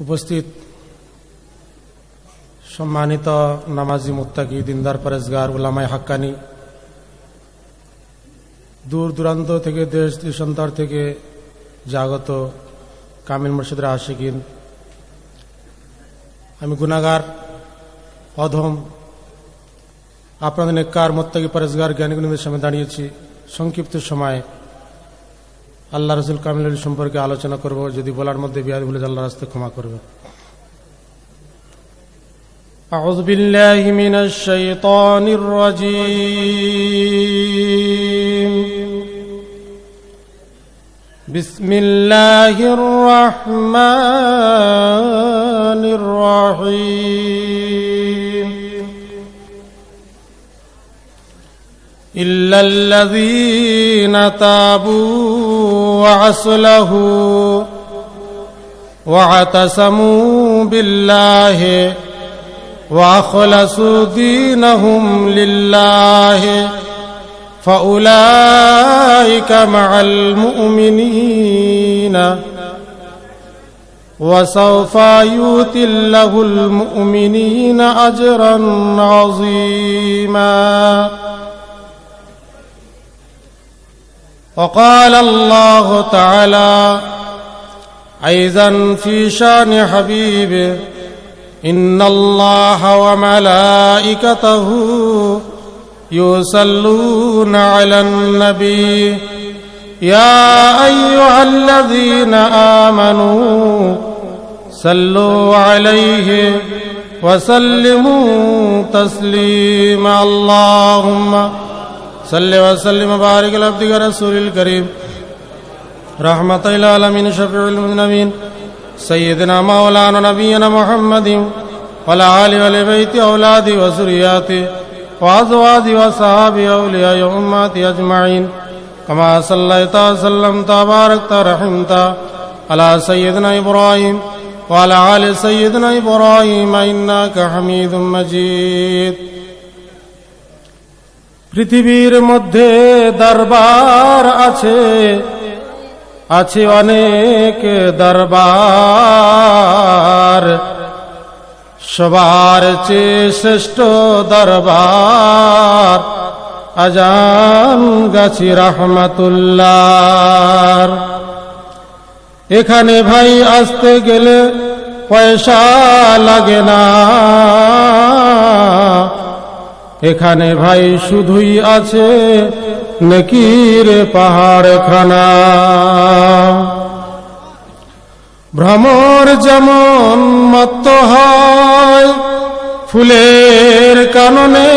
উপস্থিত সম্মানিত নামাজি মুত্তাকি, দিনদার পরেজগার উলামায় হাক্কানি। দূর দূরান্ত থেকে, দেশ দেশান্তর থেকে জাগত কামিল মুর্শিদের আশিকিন। আমি গুনাগার অধম, আপনাদের নেককার, মোত্তাকি পরেজগার জ্ঞানীগুণীদের সামনে দাঁড়িয়েছি। সংক্ষিপ্ত সময় আল্লাহ রসুল কামিল সম্পর্কে আলোচনা করব যদি বলার মধ্যে বিয়াদ ভুলে আল্লাহ রাস্তে ক্ষমা করবে أعوذ بالله من الشيطان الرجيم بسم الله الرحمن إلا الذين تابوا وعصلهوا واعتصموا بالله وأخلصوا دينهم لله فأولئك مع المؤمنين وسوف يؤتي الله المؤمنين أجرا عظيما وقال الله تعالى أيضا في شأن حبيبه إن الله وملائكته يصلون على النبي. يا أيها الذين آمنوا صلوا عليه وسلموا تسليما. اللهم صلى وسلم وبارك على عبدك رسول الكريم. رحمة العالمين شفع المذنبين سيدنا مولانا نبينا محمد وعلى آل وعلى أولادي وذرياتي وأزواجي وصحابي أولياء أمتي أجمعين. كما صليت وسلمت وباركت رحمت على سيدنا إبراهيم وعلى آل سيدنا إبراهيم إنك حميد مجيد. পৃথিবীর মধ্যে দরবার আছে। আছে অনেক দরবার। সবার চেয়ে শ্রেষ্ঠ দরবার আজান গাছি রহমতুল্লাহ এখানে ভাই আসতে গেলে পয়সা লাগে না। এখানে ভাই শুধুই আছে নেকির পাহাড় খানা। ভ্রমর যেমন মত্ত হয় ফুলের কাননে